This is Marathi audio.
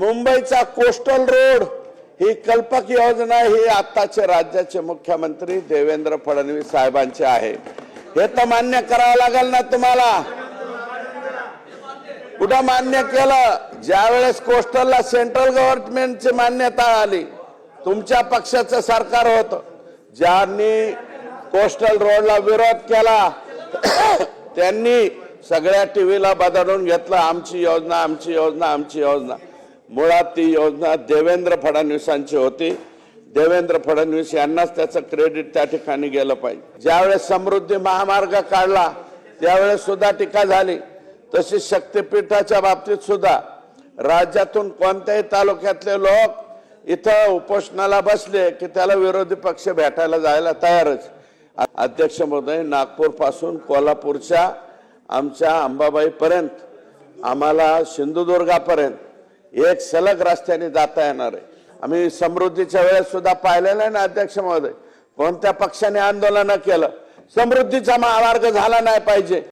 मुंबईचा कोस्टल रोड ही कल्पक योजना ही आत्ताचे राज्याचे मुख्यमंत्री देवेंद्र फडणवीस साहेबांचे आहे. हे तर मान्य करावं लागेल ना तुम्हाला? कुठं मान्य केलं? ज्यावेळेस कोस्टलला सेंट्रल गव्हर्नमेंटची मान्यता आली तुमच्या पक्षाचं सरकार होतं. ज्यांनी कोस्टल रोडला विरोध केला त्यांनी सगळ्या टीव्हीला बदलून घेतलं आमची योजना आमची योजना आमची योजना. मुळात ती योजना देवेंद्र फडणवीसांची होती. देवेंद्र फडणवीस यांनाच त्याचं क्रेडिट त्या ठिकाणी गेलं पाहिजे. ज्यावेळेस समृद्धी महामार्ग काढला त्यावेळेस सुद्धा टीका झाली. तशी शक्तीपीठाच्या बाबतीत सुद्धा राज्यातून कोणत्याही तालुक्यातले लोक इथं उपोषणाला बसले की त्याला विरोधी पक्ष भेटायला जायला तयारच. अध्यक्ष महोदय नागपूरपासून कोल्हापूरच्या आमच्या अंबाबाईपर्यंत आम्हाला सिंधुदुर्गापर्यंत एक सलग रस्त्याने जाता येणार आहे. आम्ही समृद्धीच्या वेळेस सुद्धा पाहिलेलं आहे ना अध्यक्ष महोदय? कोणत्या पक्षाने आंदोलन केलं? समृद्धीचा महामार्ग झाला नाही पाहिजे.